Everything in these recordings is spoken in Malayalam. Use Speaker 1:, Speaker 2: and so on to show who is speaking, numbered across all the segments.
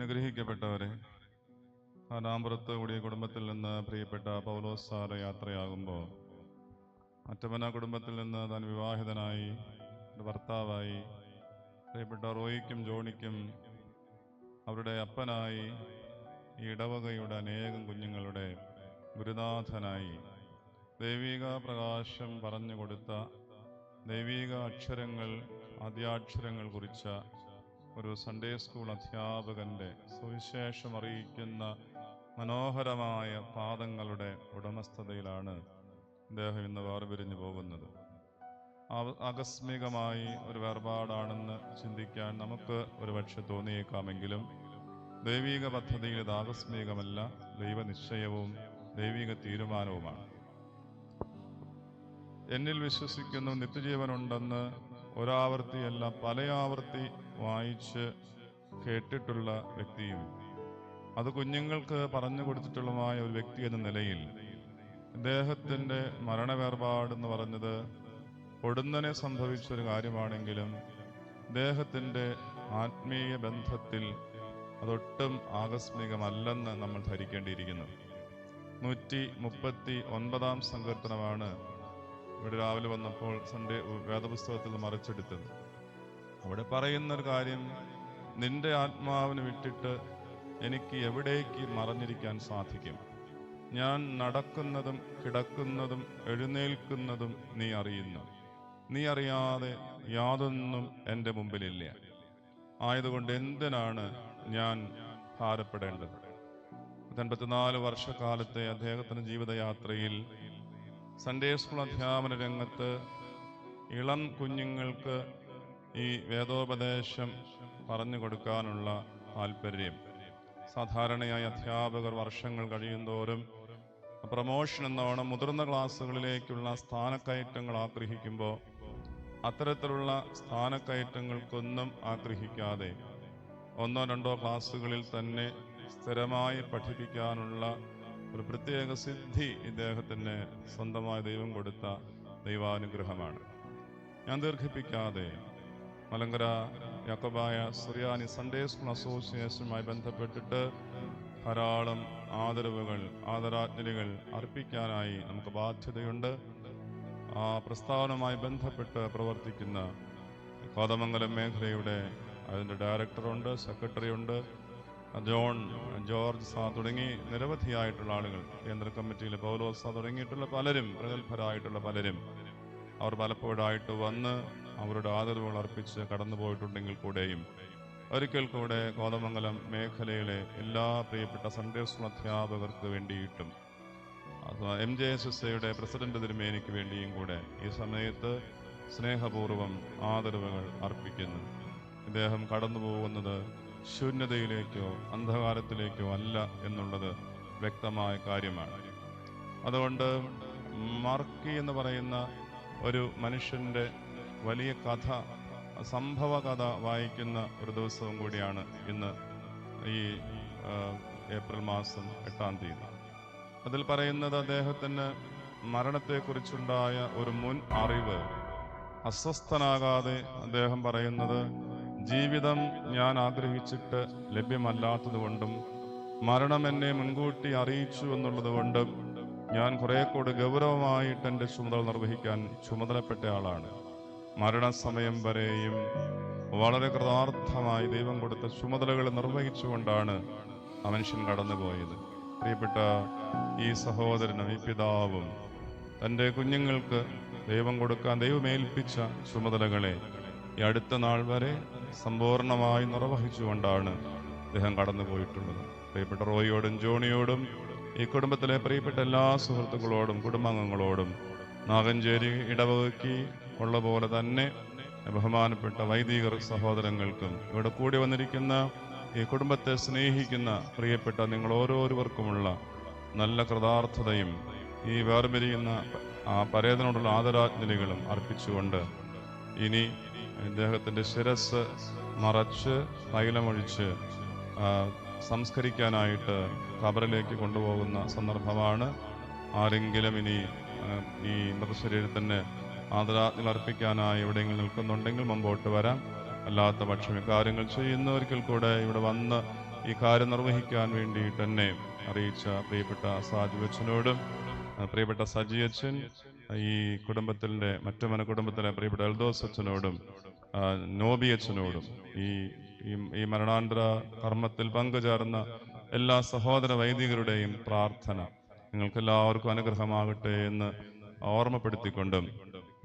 Speaker 1: അനുഗ്രഹിക്കപ്പെട്ടവരെ കാനാമ്പുറത്ത് കൂടിയ കുടുംബത്തിൽ നിന്ന് പ്രിയപ്പെട്ട പൗലോസ് സാറ് യാത്രയാകുമ്പോൾ അറ്റമന കുടുംബത്തിൽ നിന്ന് താൻ വിവാഹിതനായി ഭർത്താവായി പ്രിയപ്പെട്ട റോയിക്കും ജോണിക്കും അവരുടെ അപ്പനായി ഈ ഇടവകയുടെ അനേകം കുഞ്ഞുങ്ങളുടെ ഗുരുനാഥനായി ദൈവിക പ്രകാശം പറഞ്ഞു കൊടുത്ത ദൈവിക അക്ഷരങ്ങൾ ആദ്യാക്ഷരങ്ങൾ കുറിച്ച ഒരു സൺഡേ സ്കൂൾ അധ്യാപകന്റെ സുവിശേഷം അറിയിക്കുന്ന മനോഹരമായ പാദങ്ങളുടെ ഉടമസ്ഥതയിലാണ് ഇദ്ദേഹം ഇന്ന് വേർപിരിഞ്ഞു പോകുന്നത്. ആകസ്മികമായി ഒരു വേർപാടാണെന്ന് ചിന്തിക്കാൻ നമുക്ക് ഒരുപക്ഷെ തോന്നിയേക്കാമെങ്കിലും ദൈവിക പദ്ധതിയിൽ ഇത് ആകസ്മികമല്ല ദൈവനിശ്ചയവും ദൈവിക തീരുമാനവുമാണ്. എന്നിൽ വിശ്വസിക്കുന്നു നിത്യജീവനുണ്ടെന്ന് ഒരാവർത്തിയല്ല പലയാവർത്തി വായിച്ച് കേട്ടിട്ടുള്ള വ്യക്തിയും. അത് കുഞ്ഞുങ്ങൾക്ക് പറഞ്ഞു കൊടുത്തിട്ടുള്ളതുമായ ഒരു വ്യക്തി എന്ന നിലയിൽ ഇദ്ദേഹത്തിന്റെ മരണവേർപാടെന്ന് പറഞ്ഞത് പൊടുന്നനെ സംഭവിച്ച ഒരു കാര്യമാണെങ്കിലും ഇദ്ദേഹത്തിന്റെ ആത്മീയ ബന്ധത്തിൽ അതൊട്ടും ആകസ്മികമല്ലെന്ന് നമ്മൾ ധരിക്കേണ്ടിയിരിക്കുന്നു. നൂറ്റി മുപ്പത്തി ഒൻപതാം സങ്കീർത്തനമാണ് ഇവിടെ രാവിലെ വന്നപ്പോൾ സൺഡേ വേദപുസ്തകത്തിൽ മറിച്ചെടുത്തത്. അവിടെ പറയുന്ന ഒരു കാര്യം നിന്റെ ആത്മാവിന് വിട്ടിട്ട് എനിക്ക് എവിടേക്ക് മറഞ്ഞിരിക്കാൻ സാധിക്കും? ഞാൻ നടക്കുന്നതും കിടക്കുന്നതും എഴുന്നേൽക്കുന്നതും നീ അറിയുന്നു. നീ അറിയാതെ യാതൊന്നും എന്റെ മുമ്പിലില്ല. ആയതുകൊണ്ട് എന്തിനാണ് ഞാൻ ഭാരപ്പെടേണ്ടത്? എൺപത്തിനാല് വർഷക്കാലത്തെ അദ്ദേഹത്തിന്റെ ജീവിതയാത്രയിൽ സൺഡേ സ്കൂൾ അധ്യാപന രംഗത്ത് ഇളം കുഞ്ഞുങ്ങൾക്ക് ഈ വേദോപദേശം പറഞ്ഞു കൊടുക്കാനുള്ള താല്പര്യം. സാധാരണയായി അധ്യാപകർ വർഷങ്ങൾ കഴിയുന്തോറും പ്രൊമോഷൻ എന്നോണം മുതിർന്ന ക്ലാസ്സുകളിലേക്കുള്ള സ്ഥാനക്കയറ്റങ്ങൾ ആഗ്രഹിക്കുമ്പോൾ അത്തരത്തിലുള്ള സ്ഥാനക്കയറ്റങ്ങൾക്കൊന്നും ആഗ്രഹിക്കാതെ ഒന്നോ രണ്ടോ ക്ലാസ്സുകളിൽ തന്നെ സ്ഥിരമായി പഠിപ്പിക്കാനുള്ള ഒരു പ്രത്യേക സിദ്ധി ഇദ്ദേഹത്തിന് സ്വന്തമായ ദൈവം കൊടുത്ത ദൈവാനുഗ്രഹമാണ്. ഞാൻ ദീർഘിപ്പിക്കാതെ മലങ്കര യാക്കോബായ സുറിയാനി സൺഡേ സ്കൂൾ അസോസിയേഷനുമായി ബന്ധപ്പെട്ടിട്ട് ധാരാളം ആദരവുകൾ ആദരാജ്ഞലികൾ അർപ്പിക്കാനായി നമുക്ക് ബാധ്യതയുണ്ട്. ആ പ്രസ്താവനവുമായി ബന്ധപ്പെട്ട് പ്രവർത്തിക്കുന്ന കോതമംഗലം മേഖലയുടെ അതിന്റെ ഡയറക്ടറുണ്ട് സെക്രട്ടറി ഉണ്ട് ജോൺ ജോർജ് സാ തുടങ്ങി നിരവധിയായിട്ടുള്ള ആളുകൾ. കേന്ദ്ര കമ്മിറ്റിയിലെ പൗലോസ് തുടങ്ങിയിട്ടുള്ള പലരും പ്രഗത്ഭരായിട്ടുള്ള പലരും അവർ പലപ്പോഴായിട്ട് വന്ന് അവരുടെ ആദരവുകൾ അർപ്പിച്ച് കടന്നു പോയിട്ടുണ്ടെങ്കിൽ കൂടെയും ഒരിക്കൽ കൂടെ കോതമംഗലം മേഖലയിലെ എല്ലാ പ്രിയപ്പെട്ട സൺഡേ സ്കൂൾ അധ്യാപകർക്ക് വേണ്ടിയിട്ടും എം ജെ എസ് എസ് എയുടെ പ്രസിഡന്റ് തിരുമേനിക്ക് വേണ്ടിയും കൂടെ ഈ സമയത്ത് സ്നേഹപൂർവം ആദരവുകൾ അർപ്പിക്കുന്നു. ഇദ്ദേഹം കടന്നു പോകുന്നത് ശൂന്യതയിലേക്കോ അന്ധകാരത്തിലേക്കോ അല്ല എന്നുള്ളത് വ്യക്തമായ കാര്യമാണ്. അതുകൊണ്ട് മാർക്കി എന്ന് പറയുന്ന ഒരു മനുഷ്യന്റെ വലിയ കഥ സംഭവ കഥ വായിക്കുന്ന ഒരു ദിവസവും കൂടിയാണ് ഇന്ന് ഈ ഏപ്രിൽ മാസം എട്ടാം തീയതി. അതിൽ പറയുന്നത് അദ്ദേഹത്തിന് മരണത്തെക്കുറിച്ചുണ്ടായ ഒരു മുൻ അറിവ് അസ്വസ്ഥനാകാതെ അദ്ദേഹം പറയുന്നത് ജീവിതം ഞാൻ ആഗ്രഹിച്ചിട്ട് ലഭ്യമല്ലാത്തതുകൊണ്ടും മരണം എന്നെ മുൻകൂട്ടി അറിയിച്ചു എന്നുള്ളത് കൊണ്ടും ഞാൻ കുറെ കൂടെ ഗൗരവമായിട്ട് എന്റെ ചുമതല നിർവഹിക്കാൻ ചുമതലപ്പെട്ട ആളാണ്. മരണസമയം വരെയും വളരെ കൃതാർത്ഥമായി ദൈവം കൊടുത്ത ചുമതലകൾ നിർവഹിച്ചുകൊണ്ടാണ് ആ മനുഷ്യൻ കടന്നുപോയത്. പ്രിയപ്പെട്ട ഈ സഹോദരനും ഈ പിതാവും തന്റെ കുഞ്ഞുങ്ങൾക്ക് ദൈവം കൊടുക്കാൻ ദൈവമേൽപ്പിച്ച ചുമതലകളെ ഈ അടുത്ത നാൾ വരെ സമ്പൂർണമായി നിർവഹിച്ചുകൊണ്ടാണ് അദ്ദേഹം കടന്നുപോയിട്ടുള്ളത്. പ്രിയപ്പെട്ട റോയിയോടും ജോണിയോടും ഈ കുടുംബത്തിലെ പ്രിയപ്പെട്ട എല്ലാ സുഹൃത്തുക്കളോടും കുടുംബാംഗങ്ങളോടും നാഗഞ്ചേരി ഇടവകയ്ക്ക് ഉള്ള പോലെ തന്നെ ബഹുമാനപ്പെട്ട വൈദികർ സഹോദരങ്ങൾക്കും ഇവിടെ കൂടി വന്നിരിക്കുന്ന ഈ കുടുംബത്തെ സ്നേഹിക്കുന്ന പ്രിയപ്പെട്ട നിങ്ങൾ ഓരോരുവർക്കുമുള്ള നല്ല കൃതാർത്ഥതയും ഈ വേർപിരിയുന്ന ആ പരേതനോടുള്ള ആദരാജ്ഞലികളും അർപ്പിച്ചുകൊണ്ട് ഇനി ഇദ്ദേഹത്തിന്റെ ശിരസ് മറച്ച് തൈലമൊഴിച്ച് സംസ്കരിക്കാനായിട്ട് കബറിലേക്ക് കൊണ്ടുപോകുന്ന സന്ദർഭമാണ്. ആരെങ്കിലും ഇനി ഈ മൃതശരീരത്തിന് ആദരാജ്ഞൽ അർപ്പിക്കാനായി എവിടെയെങ്കിലും നിൽക്കുന്നുണ്ടെങ്കിൽ മുമ്പോട്ട് വരാം. അല്ലാത്ത പക്ഷം ഇക്കാര്യങ്ങൾ ചെയ്യുന്നവർക്കിൽ കൂടെ ഇവിടെ വന്ന് ഈ കാര്യം നിർവഹിക്കാൻ വേണ്ടിയിട്ട് തന്നെ അറിയിച്ച പ്രിയപ്പെട്ട സാജു അച്ഛനോടും പ്രിയപ്പെട്ട സജി അച്ഛൻ ഈ കുടുംബത്തിന്റെ മറ്റു മന കുടുംബത്തിലെ പ്രിയപ്പെട്ട എൽദോസ് അച്ഛനോടും നോബിയച്ചനോടും ഈ ഈ മരണാന്തര കർമ്മത്തിൽ പങ്കുചേർന്ന എല്ലാ സഹോദര വൈദികരുടെയും പ്രാർത്ഥന നിങ്ങൾക്കെല്ലാവർക്കും അനുഗ്രഹമാകട്ടെ എന്ന് ഓർമ്മപ്പെടുത്തിക്കൊണ്ടും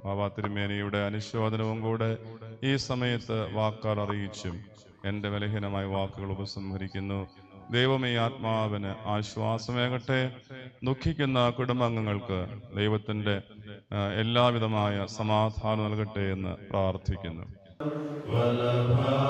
Speaker 1: ബാബാ തിരുമേനിയുടെ അനുശോചനവും കൂടെ ഈ സമയത്ത് വാക്കാൽ അറിയിച്ചും എന്റെ ബലഹീനമായ വാക്കുകൾ ഉപസംഹരിക്കുന്നു. ദൈവമേ ആത്മാവിന് ആശ്വാസമേകട്ടെ. ദുഃഖിക്കുന്ന കുടുംബാംഗങ്ങൾക്ക് ദൈവത്തിന്റെ എല്ലാവിധമായ സമാധാനം നൽകട്ടെ എന്ന് പ്രാർത്ഥിക്കുന്നു.
Speaker 2: വലഭാഗതായി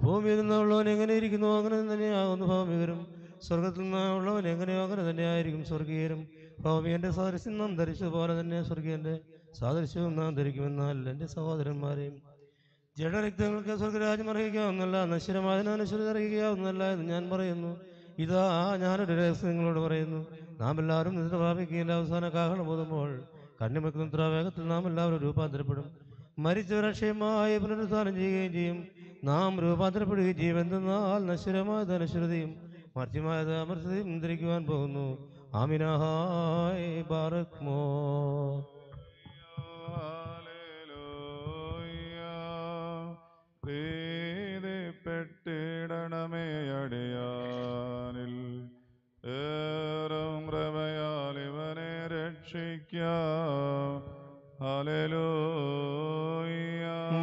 Speaker 2: ഭൂമിയിൽ നിന്നുള്ളവൻ എങ്ങനെ ഇരിക്കുന്നു? അങ്ങനെ തന്നെയാകുന്നു ഭാവികരും
Speaker 3: സ്വർഗത്തിൽ നിന്നുള്ളവൻ എങ്ങനെയോ അങ്ങനെ തന്നെയായിരിക്കും സ്വർഗീയരും. ഭൗമികന്റെ സാദൃശ്യം നാം ധരിച്ചത് പോലെ തന്നെ സ്വർഗീയന്റെ സാദൃശ്യവും നാം ധരിക്കുമെന്നാൽ എന്റെ സഹോദരന്മാരെയും. ജഡരക്തങ്ങൾക്ക് സ്വർഗരാജ്യം അറിയിക്കാവുന്നല്ല നശ്വരമായതിനനുസരിച്ച് അറിയിക്കാവുന്നല്ല എന്ന് ഞാൻ പറയുന്നു. ഇതാ ഞാനൊരു രഹസ്യങ്ങളോട് പറയുന്നു. നാം എല്ലാവരും നിദ്ര പ്രാപിക്കുകയില്ല അവസാന കാഹളം പോകുമ്പോൾ കണ്ണിമക്കുന്ന വേഗത്തിൽ നാം എല്ലാവരും രൂപാന്തരപ്പെടും. മരിച്ചവർ അക്ഷയമായി പുനരുദ്ധാനം ചെയ്യുകയും ചെയ്യും. നാം രൂപാന്തരപ്പെടുകയും ചെയ്യും. എന്തെന്നാൽ നശ്വരമായത് അനശ്വരതയും മർത്യമായത് അമർത്യതയും ധരിക്കുവാൻ പോകുന്നു. ആമിനാഹായ്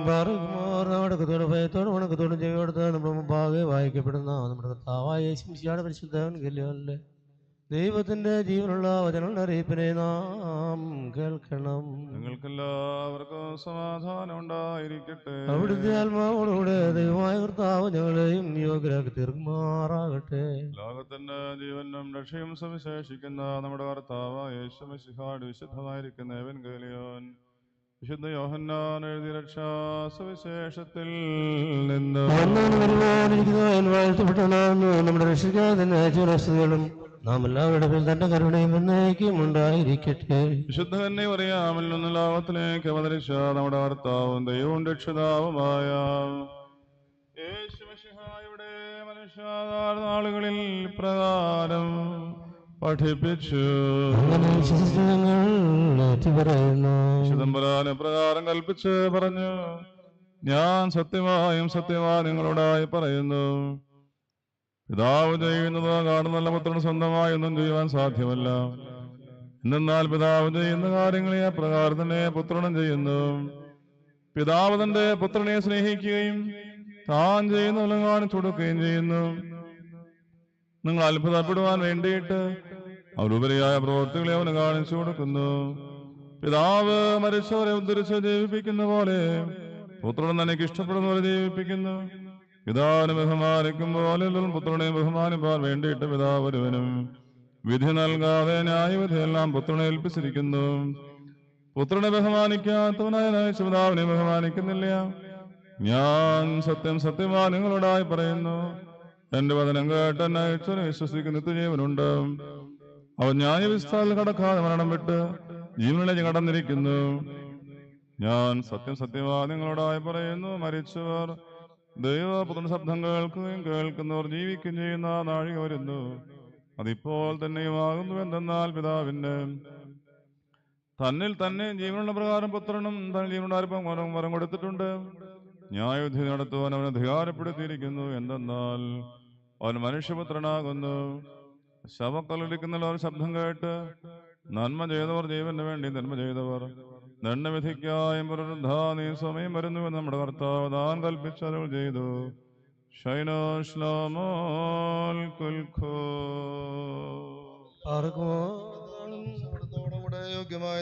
Speaker 3: ബാറക്മോർ വണക്കത്തോട് ഭയത്തോട് വണക്കത്തോടും ചെയ്യോടുത്ത് നമ്മുടെ മുമ്പാകെ വായിക്കപ്പെടുന്ന നമ്മുടെ കർത്താവായ യേശുമിശിയുടെ പരിശുദ്ധവൻ കല്യാണല്ലേ ദൈവത്തിന്റെ ജീവനുള്ള വചനങ്ങളുടെ അറിയിപ്പിനെ നാം കേൾക്കണം
Speaker 1: നിങ്ങൾക്കെല്ലാവർക്കും സമാധാനം ഉണ്ടായിരിക്കട്ടെ
Speaker 3: അവിടുത്തെ ആത്മാവോടുകൂടെ ദൈവമായ കർത്താവ് ഞങ്ങളെയും യോഗ്യരാക്കി തീർക്കുമാറാകട്ടെ
Speaker 1: ജീവനും രക്ഷയും സവിശേഷിക്കുന്ന നമ്മുടെ കർത്താവ് യേശുമിശിഹാട് വിശുദ്ധമായിരിക്കുന്ന എവൻഗേലിയോൻ വിശുദ്ധ യോഹന്നാൻ എഴുതി രക്ഷാ സുവിശേഷത്തിൽ നിന്ന്
Speaker 3: നമ്മുടെ രക്ഷിക്കാതെ തന്നെ ജീവനസ്തുതികളും നാം എല്ലാവരുടെ പേരിൽ തന്റെ കരുണയും എന്നേക്കും ഉണ്ടായിരിക്കട്ടെ.
Speaker 1: വിശുദ്ധ തന്നെ പറയാമിൽ നിന്ന് ലോകത്തിലേക്ക് അവതരിച്ച നമ്മുടെ ഭർത്താവും ദൈവവും രക്ഷിതാവുമായ യേശുമിശിഹായുടെ മനുഷ്യാനാളുകളിൽ പ്രകാരം പഠിപ്പിച്ചു. ചിദംബരാന് പ്രകാരം കൽപ്പിച്ച് പറഞ്ഞു. ഞാൻ സത്യമായും സത്യമായി നിങ്ങളോടായി പറയുന്നു. പിതാവ് ചെയ്യുന്നത് കാണുന്നല്ല പുത്രന് സ്വന്തമായി ഒന്നും ചെയ്യുവാൻ സാധ്യമല്ല. എന്നാൽ പിതാവ് ചെയ്യുന്ന കാര്യങ്ങളെ പ്രകാരം തന്നെ പുത്രനും ചെയ്യുന്നു. പിതാവ് തന്റെ പുത്രനെ സ്നേഹിക്കുകയും താൻ ചെയ്യുന്നതെല്ലാം കാണിച്ചു കൊടുക്കുകയും ചെയ്യുന്നു. നിങ്ങൾ അത്ഭുതപ്പെടുവാൻ വേണ്ടിയിട്ട് അവരുപരിയായ പ്രവൃത്തികളെ അവന് കാണിച്ചു കൊടുക്കുന്നു. പിതാവ് മരിച്ചവരെ ഉദ്ധരിച്ച് ജീവിപ്പിക്കുന്ന പോലെ പുത്രൻ തനിക്ക് ഇഷ്ടപ്പെടുന്ന പോലെ ജീവിപ്പിക്കുന്നു. പിതാവിനെ ബഹുമാനിക്കും പോലെ പുത്രനെ ബഹുമാനിപ്പാൻ വേണ്ടിയിട്ട് പിതാവ് ഒരുവനും വിധി നൽകാതെ ന്യായവിധിയെല്ലാം പുത്രനെ ഏൽപ്പിച്ചിരിക്കുന്നു. പുത്രനെ ബഹുമാനിക്കാത്തവനായ പിതാവിനെ ബഹുമാനിക്കുന്നില്ല. ഞാൻ സത്യം സത്യമാ നിങ്ങളോടായി പറയുന്നു. എന്റെ വചനം കേട്ട് എന്നെ അയച്ചവനെ വിശ്വസിക്കുന്ന നിത്യജീവനുണ്ട്. അവൻ ന്യായവിസ്ഥാനിൽ കടക്കാതെ മരണം വിട്ട് ജീവനിലേക്ക് കടന്നിരിക്കുന്നു. ഞാൻ സത്യം സത്യമാ നിങ്ങളോടായി പറയുന്നു. മരിച്ചവർ ദൈവപുത്രൻ ശബ്ദം കേൾക്കുകയും കേൾക്കുന്നവർ ജീവിക്കുകയും ചെയ്യുന്ന നാഴിക വരുന്നു. അതിപ്പോൾ തന്നെയുമാകുന്നു എന്തെന്നാൽ പിതാവിന്റെ തന്നിൽ തന്നെ ജീവനുള്ള പ്രകാരം പുത്രനും ജീവനുണ്ടായിരിപ്പം വരം വരം കൊടുത്തിട്ടുണ്ട്. ന്യായവിധി നടത്തുവാൻ അവൻ അധികാരപ്പെടുത്തിയിരിക്കുന്നു എന്തെന്നാൽ അവൻ മനുഷ്യപുത്രനാകുന്നു. ശവക്കല്ലിരിക്കുന്നവർ ശബ്ദം കേട്ട് നന്മ ചെയ്തവർ ജീവന് വേണ്ടി നന്മ ചെയ്തവർ. ദണ്ഡവിധിക്കായും പുനരുദ്ധാനീ സമയം വരുന്നുവെന്ന് നമ്മുടെ കർത്താവ് താൻ കൽപ്പിച്ചരുൾ ചെയ്തു.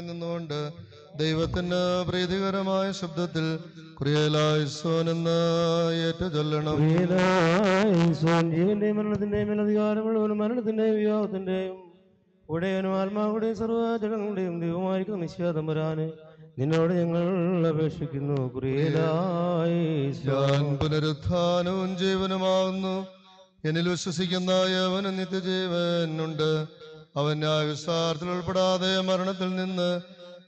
Speaker 4: നിന്നുകൊണ്ട് പ്രീതികരമായ ശബ്ദത്തിൽ
Speaker 3: മരണത്തിന്റെയും മേലധികാരമുള്ളവനും മരണത്തിന്റെയും വിവാഹത്തിന്റെയും ഉടയനും ആത്മാവുടെയും സർവജടങ്ങളുടെയും ദൈവമായിരിക്കും നിശ്ചാതമ്പരാന് നിന്നോട് ഞങ്ങൾ അപേക്ഷിക്കുന്നു.
Speaker 4: ഞാൻ പുനരുത്ഥാനവും ജീവനുമാകുന്നു. എന്നിൽ വിശ്വസിക്കുന്ന യവന് നിത്യജീവനുണ്ട്. അവൻ ന്യായവിസ്താരത്തിൽ ഉൾപ്പെടാതെ മരണത്തിൽ നിന്ന്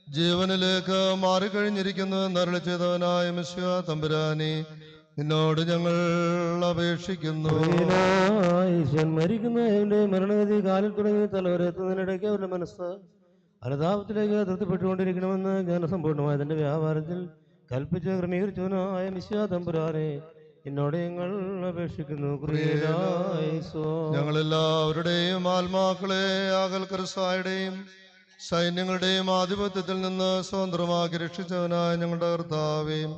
Speaker 4: ജീവനിലേക്ക് മാറിക്കഴിഞ്ഞിരിക്കുന്നു എന്നരളി ചെയ്തവനായ മിശ്വ തമ്പുരാനി നിന്നോട് ഞങ്ങൾ അപേക്ഷിക്കുന്നു
Speaker 3: മരിക്കുന്നവന്റെ മരണഗതി കാലിൽ തുടങ്ങി തലവരെത്തുന്നതിനിടയ്ക്ക് അവരുടെ മനസ്സ് അനുതാപത്തിലേക്ക് തൃപ്തിപ്പെട്ടുകൊണ്ടിരിക്കണമെന്ന് ജ്ഞാനസമ്പൂർണമായ തന്റെ വ്യാപാരത്തിൽ കൽപ്പിച്ച് ക്രമീകരിച്ചവനായ മിശ്യാ തമ്പുരാനെ എന്നോട് ഞങ്ങൾ അപേക്ഷിക്കുന്നു.
Speaker 4: ഞങ്ങളെല്ലാവരുടെയും ആത്മാക്കളെ ആകൽക്കരസായുടെയും സൈന്യങ്ങളുടെയും ആധിപത്യത്തിൽ നിന്ന് സ്വതന്ത്രമാക്കി രക്ഷിച്ചവനായ ഞങ്ങളുടെ കർത്താവേയും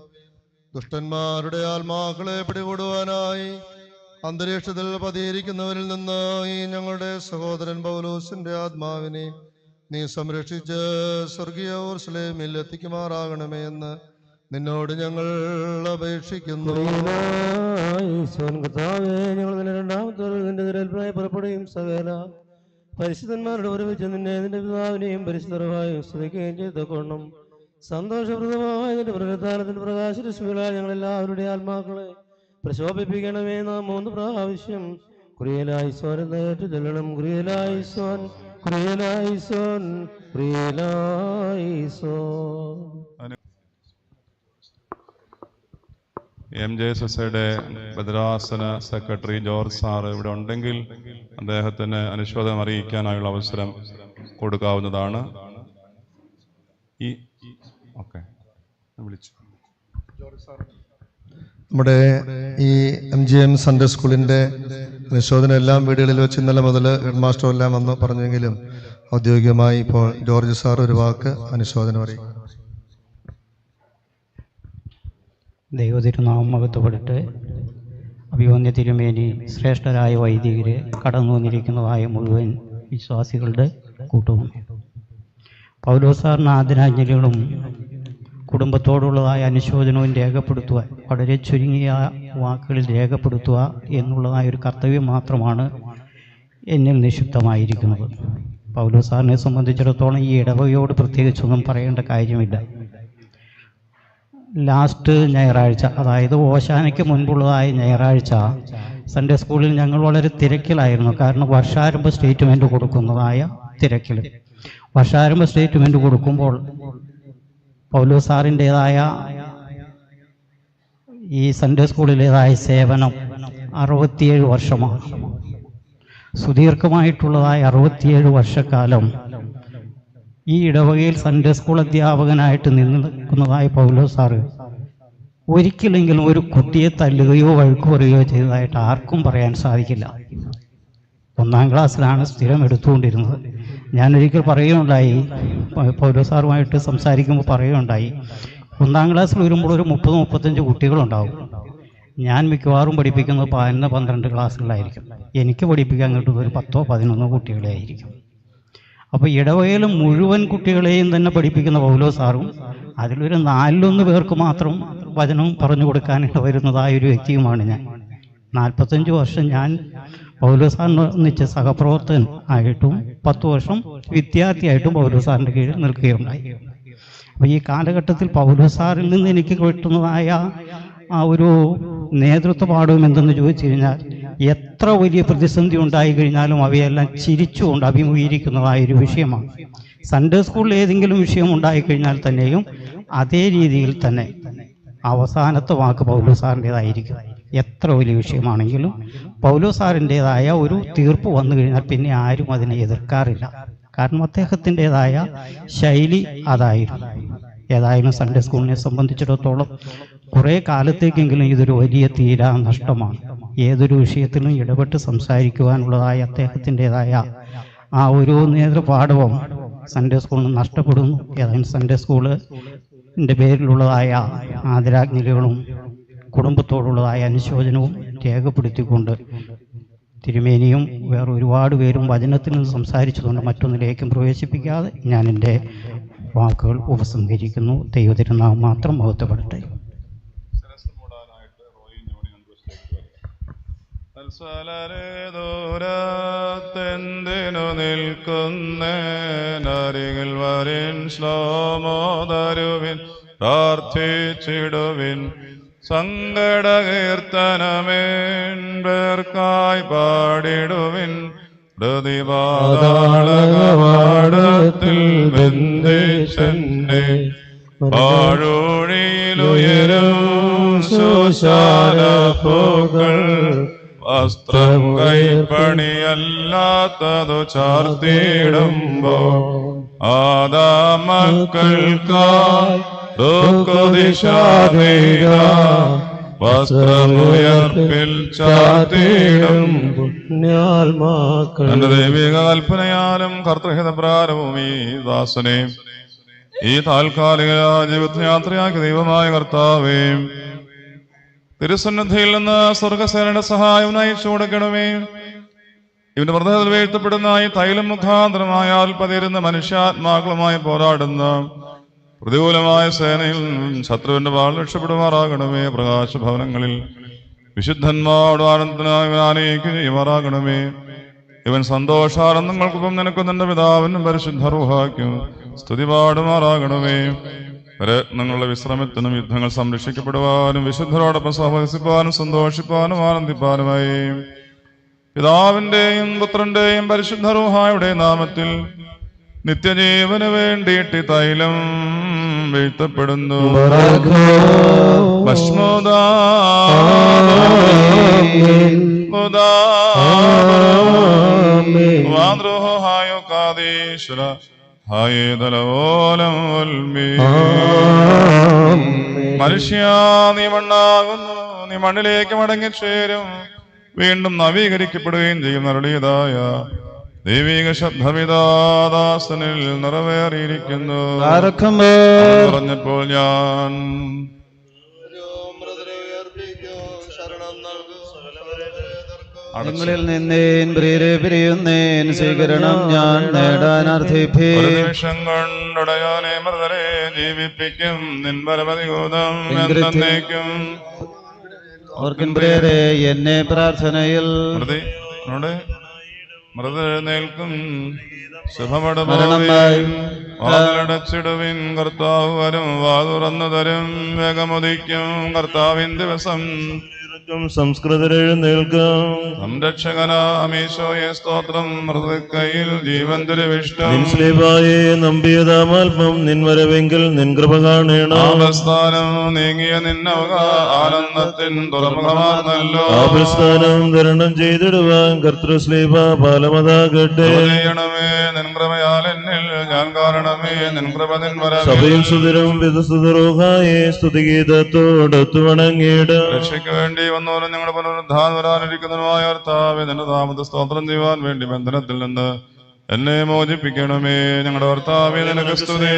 Speaker 4: ദുഷ്ടന്മാരുടെ ആത്മാക്കളെ പിടികൂടുവാനായി അന്തരീക്ഷത്തിൽ പതിയിരിക്കുന്നവരിൽ നിന്ന് ഈ ഞങ്ങളുടെ സഹോദരൻ പൗലോസിന്റെ ആത്മാവിനെ നീ സംരക്ഷിച്ച് സ്വർഗീയ ഊർസ്ലേമിൽ എത്തിക്കുമാറാകണമേ എന്ന് നിന്നോട് ഞങ്ങൾ അപേക്ഷിക്കുന്നു.
Speaker 3: കർത്താവേ ഞങ്ങൾ രണ്ടാമത്തെ പുറപ്പെടുകയും സകല പരിശുദ്ധന്മാരുടെ ഒരുമിച്ച് നിന്നെ നിന്റെ പിതാവിനെയും പരിശുദ്ധമായും സ്തുതിക്കുകയും ചെയ്തക്കൊള്ളും സന്തോഷപ്രദമായ നിന്റെ പ്രകൃതാനത്തിന്റെ പ്രകാശരശ്മികളാൽ ഞങ്ങൾ എല്ലാവരുടെ ആത്മാക്കളെ പ്രശോഭിപ്പിക്കണമേ നാം മൂന്ന് പ്രാവശ്യം. കുറിയലായിസോൻ ഏറ്റു ചൊല്ലണം. കുറിയലായിസോൻ കുറിയലായിസോൻ കുറിയലായിസോൻ
Speaker 5: എം ജെ എസ് എസ് ഐയുടെ ഭദ്രാസന സെക്രട്ടറി ജോർജ് സാറ് ഇവിടെ ഉണ്ടെങ്കിൽ അദ്ദേഹത്തിന് അനുശോചനം അറിയിക്കാനായുള്ള അവസരം കൊടുക്കാവുന്നതാണ്. ഈ ഓക്കെ. വിളിച്ചു.
Speaker 4: നമ്മുടെ ഈ എം ജി എം സൺഡേ സ്കൂളിന്റെ അനുശോചനം എല്ലാം വീടുകളിൽ വെച്ച് ഇന്നലെ മുതൽ ഹെഡ് മാസ്റ്റർ എല്ലാം വന്നു പറഞ്ഞെങ്കിലും ഔദ്യോഗികമായി ഇപ്പോൾ ജോർജ് സാർ ഒരു വാക്ക് അനുശോചനം അറിയിക്കും.
Speaker 6: ദൈവതിരുനാമം മകത്തുപെടട്ടെ അഭിമന്യ തിരുമേനി ശ്രേഷ്ഠരായ വൈദികരെ കടന്നു വന്നിരിക്കുന്നതായ മുഴുവൻ വിശ്വാസികളുടെ കൂട്ടവും. പൗലോസാറിന് ആദരാഞ്ജലികളും കുടുംബത്തോടുള്ളതായ അനുശോചനവും രേഖപ്പെടുത്തുക വളരെ ചുരുങ്ങിയ വാക്കുകളിൽ രേഖപ്പെടുത്തുക എന്നുള്ളതായ ഒരു കർത്തവ്യം മാത്രമാണ് എന്നിൽ നിക്ഷിപ്തമായിരിക്കുന്നത്. പൗലോസാറിനെ സംബന്ധിച്ചിടത്തോളം ഈ ഇടവകയോട് പ്രത്യേകിച്ചൊന്നും പറയേണ്ട കാര്യമില്ല. ലാസ്റ്റ് ഞായറാഴ്ച അതായത് ഓശാനയ്ക്ക് മുൻപുള്ളതായ ഞായറാഴ്ച സൺഡേ സ്കൂളിൽ ഞങ്ങൾ വളരെ തിരക്കിലായിരുന്നു. കാരണം വർഷാരംഭ സ്റ്റേറ്റ്മെന്റ് കൊടുക്കുന്നതായ തിരക്കിൽ വർഷാരംഭ സ്റ്റേറ്റ്മെന്റ് കൊടുക്കുമ്പോൾ പൗലോ സാറിന്റേതായ ഈ സൺഡേ സ്കൂളിലേതായ സേവനം അറുപത്തിയേഴ് വർഷമാണ്. സുദീർഘമായിട്ടുള്ളതായ അറുപത്തിയേഴ് വർഷക്കാലം ഈ ഇടവകയിൽ സൺഡേ സ്കൂൾ അധ്യാപകനായിട്ട് നിന്ന് നിൽക്കുന്നതായ പൗലോ സാറ് ഒരിക്കലെങ്കിലും ഒരു കുട്ടിയെ തല്ലുകയോ വഴുക്ക് പറയുകയോ ചെയ്തതായിട്ട് ആർക്കും പറയാൻ സാധിക്കില്ല. ഒന്നാം ക്ലാസ്സിലാണ് സ്ഥിരം എടുത്തുകൊണ്ടിരുന്നത്. ഞാനൊരിക്കൽ പറയുകയുണ്ടായി പൗരോ സാറുമായിട്ട് സംസാരിക്കുമ്പോൾ പറയുകയുണ്ടായി ഒന്നാം ക്ലാസ്സിൽ വരുമ്പോൾ ഒരു മുപ്പത് മുപ്പത്തഞ്ച് കുട്ടികളുണ്ടാവും. ഞാൻ മിക്കവാറും പഠിപ്പിക്കുന്നത് പതിനൊന്ന് പന്ത്രണ്ട് ക്ലാസ്സുകളായിരിക്കും. എനിക്ക് പഠിപ്പിക്കാൻ കിട്ടുന്നത് ഒരു പത്തോ പതിനൊന്നോ കുട്ടികളെ ആയിരിക്കും. അപ്പോൾ ഇടവയലും മുഴുവൻ കുട്ടികളെയും തന്നെ പഠിപ്പിക്കുന്ന പൗലോ സാറും അതിലൊരു നാലിലൊന്ന് പേർക്ക് മാത്രം വചനം പറഞ്ഞു കൊടുക്കാൻ വരുന്നതായ ഒരു വ്യക്തിയുമാണ് ഞാൻ. നാൽപ്പത്തഞ്ച് വർഷം ഞാൻ പൗലോ സാറിന് ഒന്നിച്ച് സഹപ്രവർത്തകൻ ആയിട്ടും പത്ത് വർഷം വിദ്യാർത്ഥിയായിട്ടും പൗലോ സാറിന്റെ കീഴിൽ നിൽക്കുകയുണ്ടായി. അപ്പോൾ ഈ കാലഘട്ടത്തിൽ പൗലോ സാറിൽ നിന്ന് എനിക്ക് കിട്ടുന്നതായ ആ ഒരു നേതൃത്വ പാഠവും എന്തെന്ന് ചോദിച്ചു കഴിഞ്ഞാൽ എത്ര വലിയ പ്രതിസന്ധി ഉണ്ടായി കഴിഞ്ഞാലും അവയെല്ലാം ചിരിച്ചുകൊണ്ട് അഭിമുഖീകരിക്കുന്നതായ ഒരു വിഷയമാണ്. സൺഡേ സ്കൂളിൽ ഏതെങ്കിലും വിഷയം ഉണ്ടായി കഴിഞ്ഞാൽ തന്നെയും അതേ രീതിയിൽ തന്നെ അവസാനത്തെ വാക്ക് പൗലോ സാറിന്റെതായിരിക്കും. എത്ര വലിയ വിഷയമാണെങ്കിലും പൗലോ സാറിന്റെതായ ഒരു തീർപ്പ് വന്നു കഴിഞ്ഞാൽ പിന്നെ ആരും അതിനെ എതിർക്കാറില്ല. കാരണം അദ്ദേഹത്തിന്റെതായ ശൈലി അതായിരുന്നു. ഏതായാലും സൺഡേ സ്കൂളിനെ സംബന്ധിച്ചിടത്തോളം കുറേ കാലത്തേക്കെങ്കിലും ഇതൊരു വലിയ തീരാ നഷ്ടമാണ്. ഏതൊരു വിഷയത്തിലും ഇടപെട്ട് സംസാരിക്കുവാനുള്ളതായ അദ്ദേഹത്തിന്റെതായ ആ ഒരു നേതൃപാഠവും സൺഡേ സ്കൂളിന് നഷ്ടപ്പെടുന്നു. ഏതായാലും സൺഡേ സ്കൂളിന്റെ പേരിലുള്ളതായ ആദരാജ്ഞലികളും കുടുംബത്തോടുള്ളതായ അനുശോചനവും രേഖപ്പെടുത്തിക്കൊണ്ട് തിരുമേനിയും വേറെ ഒരുപാട് പേരും വചനത്തിൽ നിന്ന് സംസാരിച്ചതുകൊണ്ട് മറ്റൊന്നിലേക്കും പ്രവേശിപ്പിക്കാതെ ഞാൻ എന്റെ വാക്കുകൾ ഉപസംഹരിക്കുന്നു. ദൈവതിരുനാമം മാത്രം മഹത്വപ്പെടട്ടെ
Speaker 1: വത്സലരെ ദൂരത്തെന്തിനു നിൽക്കുന്നരികിൽ വരിൻ ശ്ലോമോദരുവിൻ പ്രാർത്ഥിച്ചിടുവിൻ. സങ്കടകീർത്തനമേൻപേർക്കായി പാടിടുവിൻ. ഹൃതിപാതാളകവാടത്തിൽ ബന്ധിച്ചെന്നെ. പാഴൂഴിയിലുയരും ശോശാന പൂക്കൾ വസ്ത്രം കൈപ്പണിയല്ലാത്തതു ചാർത്തിയിടുമ്പോൾ ആദാ മക്കൾക്കായി ദുഃഖദിശാതീര വസ്ത്രമുയർപ്പിൽ ചാർത്തിയിടും. തന്റെ ദൈവിക കൽപ്പനയാലും കർത്തൃഹിതപ്രാരവും ഈ ദാസനെ ഈ താൽക്കാലിക ജീവിതയാത്രയാക്കി ദൈവമായ കർത്താവേ തിരുസന്നിധിയിൽ നിന്ന് സ്വർഗസേനയുടെ സഹായം നയിച്ചു കൊടുക്കണമേ. ഇവന്റെ മൃതത്തിൽ വീഴ്ത്തപ്പെടുന്ന ഈ തൈലം മുഖാന്തരമായാൽ പതിരുന്ന മനുഷ്യാത്മാക്കളുമായി പോരാടുന്ന പ്രതികൂലമായ സേനയിൽ ശത്രുവിന്റെ വാൾ രക്ഷപ്പെടുമാറാകണമേ. പ്രകാശഭവനങ്ങളിൽ വിശുദ്ധന്മാരുടെ ആനന്ദനായി ആനയിക്ക് ചെയ്യുമാറാകണമേ. ഇവൻ സന്തോഷാനന്ദങ്ങൾക്കൊപ്പം നിനക്കും നിന്റെ പിതാവിനും പരിശുദ്ധ റുഹാക്കും സ്തുതി പാടുമാറാകണമേ രത്നങ്ങളുടെ വിശ്രമത്തിനും യുദ്ധങ്ങൾ സംരക്ഷിക്കപ്പെടുവാനും വിശുദ്ധരോടൊപ്പം സഹവസിപ്പാനും സന്തോഷിപ്പാനും ആനന്ദിപ്പാനുമായി. പിതാവിന്റെയും പുത്രന്റെയും പരിശുദ്ധ റൂഹായുടെ നാമത്തിൽ നിത്യജീവന് വേണ്ടിയിട്ട് തൈലം വീഴ്ത്തപ്പെടുന്നു. ഭസ്മോദാ വാദ്രോഹായോ കാതീശ്വര. മനുഷ്യ നീ മണ്ണാകുന്നു. നീ മണ്ണിലേക്ക് മടങ്ങിച്ചേരും. വീണ്ടും നവീകരിക്കപ്പെടുകയും ചെയ്യും അരുളിയതായ ദൈവിക ശബ്ദമിതാദാസനിൽ നിറവേറിയിരിക്കുന്നു. പറഞ്ഞപ്പോൾ ഞാൻ
Speaker 7: നിങ്ങളിൽ നിന്നേൻ പ്രിയരെ പിരിയുന്നേൻ സ്വീകരണം ഞാൻ നേടാൻ അർത്ഥിപ്പേ
Speaker 1: ഒരു നിമിഷം കൊണ്ടുടയാനെ മൃതരെ ജീവിപ്പിക്കും. നിൻപരപതികൂതം എന്നേക്കും.
Speaker 7: ഓർക്കിൻ പ്രിയരെ എന്നെ പ്രാർത്ഥനയിൽ.
Speaker 1: മൃതി നമ്മുടെ മൃതെഴുന്നേൽക്കും
Speaker 7: മരണമായി.
Speaker 1: ശുഭമടച്ചിടുവിൻ കർത്താവ് വരും വാതുറന്നു തരും വേഗമുദിക്കും കർത്താവിൻ ദിവസം
Speaker 2: സംസ്കൃതരെഴുന്നേൽക്കാം.
Speaker 1: സംരക്ഷകനാമീശോയെ സ്തോത്രം. മൃതക്കയിൽ ജീവൻ
Speaker 2: നിൻസ്ലേബായെ നമ്പിയതാമാത്മം. നിൻവരവെങ്കിൽ നിൻ കൃപ കാണേണം.
Speaker 1: ആപസ്ഥാനം നീങ്ങിയ നിന്നവക ആനന്ദത്തിൻ തുറമുഖമാർന്നല്ലോ.
Speaker 2: ആപസ്ഥാനം തരണം ചെയ്തിടുവാൻ കർത്തൃസ്ലീപ പാലമതാകട്ടെ.
Speaker 1: ചെയ്യണമേ നിൻ കൃപയാൽ എന്നിൽ ഞാൻ കാരണമേ നിൻ കൃപ നിൻ വരവിൽ.
Speaker 2: സഭയും സുതരും വിധസുതരോഹായെ സ്തുതിഗീതത്തോടൊത്തു വണങ്ങിയിട
Speaker 1: രക്ഷയ്ക്ക് വേണ്ടി വന്നവരും ഞങ്ങളുടെ പുനരുദ്ധാനം വരാനിരിക്കുന്നതുമായ കർത്താവേ നിന്റെ നാമത്തെ സ്തോത്രം ചെയ്യുവാൻ വേണ്ടി ബന്ധനത്തിൽ നിന്ന് എന്നെ മോചിപ്പിക്കണമേ. ഞങ്ങളുടെ ഭർത്താവേ നിനക്ക് സ്തുതി.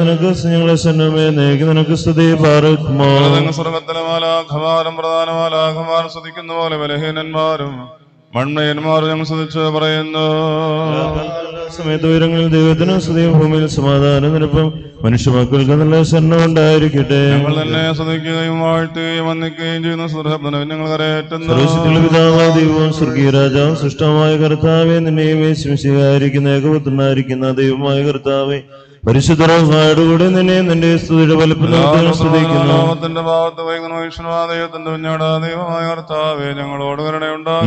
Speaker 2: നിനക്ക് ഞങ്ങളെ സന്നമേ നേക്ക് നിനക്ക് സ്തുതി. പാർക്കുമോ
Speaker 1: നിങ്ങൾ സ്വർഗത്തിലെ മാലാഖമാരും പ്രധാനമാലാഖമാരും സ്തുതിക്കുന്ന പോലെ ബലഹീനന്മാരും മൺമയന്മാരും ഞങ്ങൾ സ്തുതിച്ച് പറയുന്നു.
Speaker 2: സമയത്ത് ഉയരങ്ങളിൽ ദൈവത്തിന് സ്ത്രീ ഭൂമിയിൽ സമാധാനം നിരപ്പം മനുഷ്യമാക്കൾക്ക് നല്ല ശരണം ഉണ്ടായിരിക്കട്ടെ.
Speaker 1: ഞങ്ങൾ തന്നെ ശ്രദ്ധിക്കുകയും വാഴ്ത്തുകയും വന്നിക്കുകയും ചെയ്യുന്ന സുരഭനം ഞങ്ങൾ കരയേറ്റുന്നു.
Speaker 2: പിതാവായ ദൈവവും സ്വർഗീയ രാജാവും സൃഷ്ടമായ കർത്താവെ നിന്നെയും വിശ്വസിക്കായിരിക്കുന്ന ഏകപുത്രനായിരിക്കുന്ന ദൈവമായ കർത്താവെ പരിശുദ്ധരായുടെ കൂടെ നിന്നെ നിന്റെ സ്തുതിയുടെ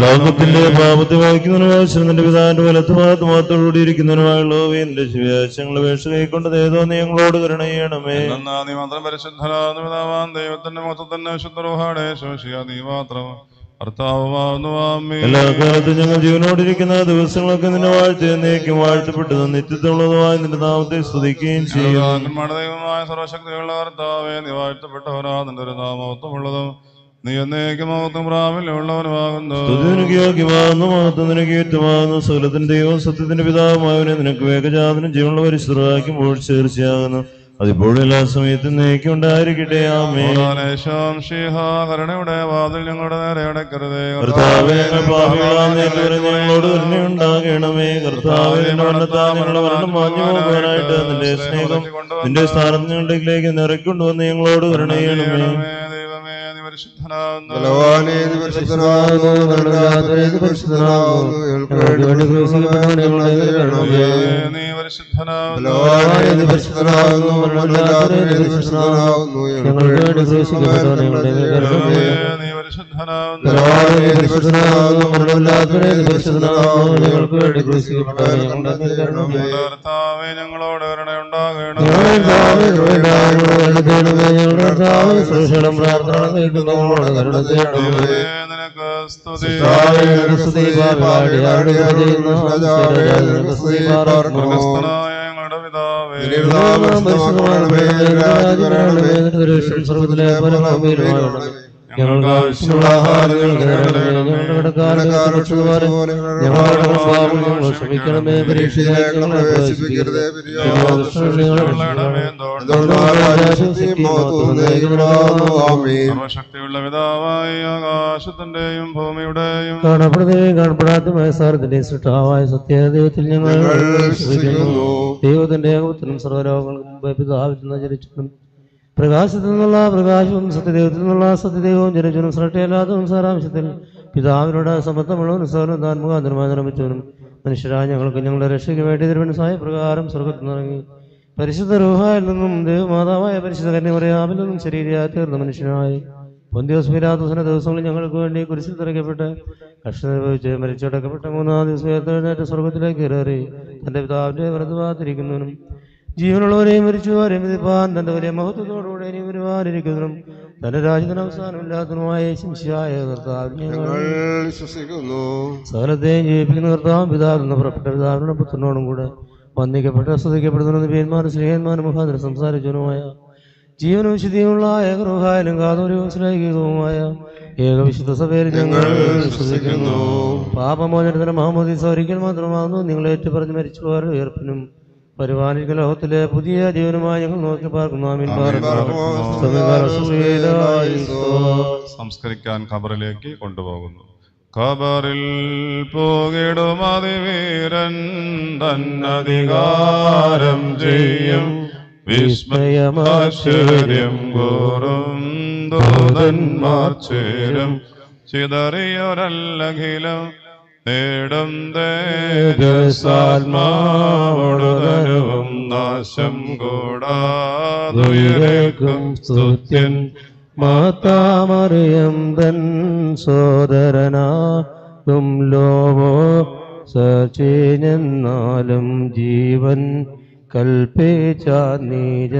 Speaker 2: ലോകത്തിന്റെ പാപത്തെ വായിക്കുന്നതിന്റെ പിതാവിന്റെ വലത്ത് ഭാഗത്ത് മാത്രത്തോടെ ഇരിക്കുന്നതിനുമായുള്ള എന്റെ ശിവയാശങ്ങളെ വേഷ കൈക്കൊണ്ട് ഏതോ നീ ഞങ്ങളോട് കരുണ ചെയ്യണമേ
Speaker 1: മാത്രം പരിശുദ്ധരാ ദൈവത്തിന്റെ മൊത്തത്തിന്റെ ശുദ്ധരോഹാടെ ശോഷിയ നീ മാത്രം.
Speaker 2: എല്ലാ കാലത്തും ഞങ്ങൾ ജീവനോടിരിക്കുന്ന ദിവസങ്ങളൊക്കെ നിന്നെ വാഴ്ത്തി എന്നേക്കും വാഴ്ത്തപ്പെട്ടത് നിത്യത്തുള്ളതുമായി നിന്റെ നാമത്തെ സ്തുതിക്കുകയും ചെയ്യും
Speaker 1: സർവശക്തിയുള്ള കർത്താവേ നീ വാഴ്ത്തപ്പെട്ടവനാ നിന്റെ ഒരു നാമത്വമുള്ളതും നീ എന്നേക്കും മഹത്വം പ്രാബല്യമുള്ളവനുമാകുന്നു.
Speaker 2: നിനക്ക് യോഗ്യമാകുന്നു മഹത്വം നിനക്ക് ഏറ്റുമാകുന്നു സകലത്തിന്റെ ദൈവവും സത്യത്തിന്റെ പിതാവുമായവനെ നിനക്ക് വേഗജാതനും ജീവനുള്ള പരിശുദ്ധമാക്കുമ്പോൾ തീർച്ചയാകുന്നു. അതിപ്പോഴും എല്ലാ സമയത്തും നേക്കും ഉണ്ടായിരിക്കട്ടെ ആമേ
Speaker 1: ഓടാനേശം ശീഹ കരുണയുടെ വാതിൽ ഞങ്ങളുടെ നേരെ അടയ്ക്കരുതേ
Speaker 2: കർത്താവേ ഞങ്ങളോട് തന്നെ ഉണ്ടാകണമേ. കർത്താവേ ഞങ്ങളുടെ വരണം മാഞ്ഞു പോകാനായിട്ട് നിന്റെ സ്നേഹം നിന്റെ സ്ഥാനത്ത് ഞങ്ങളിലേക്ക് നിറക്കൊണ്ടുവന്ന് ഞങ്ങളോട് കരുണ
Speaker 1: കർത്താവേ ഞങ്ങളോട് കരുണയുണ്ടാകണം
Speaker 8: ഞങ്ങളുടെ പ്രാർത്ഥന ഞങ്ങളോട് കരുണ ചെയ്യണമേ
Speaker 1: നിനക്ക് സ്തുതി ഞങ്ങളുടെ പിതാവേ
Speaker 8: നിന്റെ
Speaker 3: ഞങ്ങൾക്ക് ആവശ്യമുള്ള. ഞങ്ങളുടെ പാപങ്ങൾ ക്ഷമിക്കണമേ. പ്രവേശിപ്പിക്കരുതേ.
Speaker 1: പിതാവായ ആകാശത്തിന്റെയും ഭൂമിയുടെയും
Speaker 3: കാണപ്പെടുന്നതിനെയും കാണപ്പെടാത്തതുമായ സാരത്തിന്റെ സൃഷ്ടാവായ സത്യദൈവത്തിൽ ഞങ്ങൾ ദൈവത്തിന്റെ ഏകത്തിനും സർവലോകങ്ങൾക്കും മുമ്പേ പിതാവിൽ നിന്ന് ജനിച്ചതും പ്രകാശത്തിൽ നിന്നുള്ള പ്രകാശവും സത്യദൈവത്തിൽ നിന്നുള്ള സത്യദൈവവും ജനജനം സൃഷ്ടിയല്ലാത്തതും സാരാംശത്തിൽ പിതാവിനോട് സമത്വമുള്ളവനും സകലം താൻ മുഖാന്തരമായി നിർമ്മിച്ചവനും മനുഷ്യരായ ഞങ്ങൾക്ക് ഞങ്ങളുടെ രക്ഷയ്ക്ക് വേണ്ടി തിരുവനസായ പ്രകാരം സ്വർഗത്തിൽ നിറങ്ങി പരിശുദ്ധ രൂഹായിൽ നിന്നും ദേവമാതാവായ പരിശുദ്ധ കന്യമറിയാമിൽ നിന്നും ശരീരയായി തീർന്ന മനുഷ്യനായി. പൊന്തിയോസ് പിലാത്തോസിന്റെ ദിവസങ്ങളിൽ ഞങ്ങൾക്ക് വേണ്ടി കുരിശിൽ തിറക്കപ്പെട്ട് കഷ്ടം അനുഭവിച്ച് മരിച്ചടക്കപ്പെട്ട മൂന്നാം ദിവസം ഉയർത്തെഴുന്നേറ്റ് സ്വർഗത്തിലേക്ക് കയറി. തന്റെ പിതാവിന്റെ വ്രതവാതിരിക്കുന്നവനും ജീവനുള്ളവരെയും മരിച്ചവരെയും വിധിപ്പാൻ തന്റെ വലിയ മഹത്വത്തോടുകൂടെ ഇനി വരുവാനിരിക്കുന്നതും തന്റെ രാജ്യത്തിന് അവസാനമില്ലാത്തതുമായ ശിംശിയായ കർത്താവ് ഞങ്ങൾ
Speaker 8: വിശ്വസിക്കുന്നു.
Speaker 3: സകലത്തെയും ജീവിപ്പിക്കുന്ന കർത്താവും പിതാവിൽ പുറപ്പെട്ട പിതാവിനോടും പുത്രനോടും കൂടെ വന്ദിക്കപ്പെട്ട ശ്രദ്ധിക്കപ്പെടുന്ന നബിയന്മാരും സ്നേഹന്മാരും മുഖാന്തരം സംസാരിച്ചവനുമായ ജീവനും വിശുദ്ധിയുമുള്ള ഏകറുഹായാലും കാതോര്യവും ഏകവിശുദ്ധ സഭയിൽ ഞങ്ങൾ വിശ്വസിക്കുന്നു. പാപമോചനത്തിന് മഹമ്മദീസ് ഒരിക്കൽ മാത്രമാകുന്നു. നിങ്ങൾ മരിച്ചു മരിച്ചുപോരുടെ ഉയർപ്പിനും പരിപാലിക്കുന്ന ലോകത്തിലെ പുതിയ ജീവനുമായി ഞങ്ങൾ നോക്കി പാർക്കുന്നു. ആമീൻ.
Speaker 1: സംസ്കരിക്കാൻ ഖബറിലേക്ക് കൊണ്ടുപോകുന്നു. ഖബറിൽ പോകിടും അതിവീരൻ തന്നധികാരം ചെയ്യും. വിസ്മയമാശ്ചര്യം കോറും ദൂതന്മാർ ചേരും. ചിതറിയൊരല്ലഖിലം നേടും തേജസാത്മാവോടുതരവും നാശം കൂടാതുയരേക്കും സ്തുത്യൻ
Speaker 3: മാതാമറിയം തൻ സോദരനാകും ലോവോ സചിഞ്ഞെന്നാലും ജീവൻ കൽപ്പിച്ച നീജ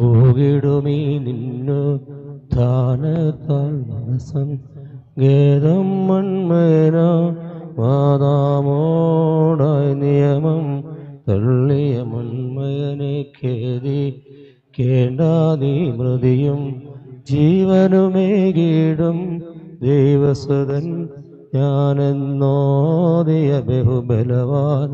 Speaker 3: പോകിടുമീ നിന്നു ധാനത്താൽ മനസ്സം ഗേദം മൺമേന മാതാമോടായി നിയമം തള്ളിയ മൺമയനെ ഖേദി കേണ്ടാതി മൃതിയും ജീവനുമേകിടും ദൈവസുതൻ ഞാനെന്നോദിയ ബഹുബലവാൻ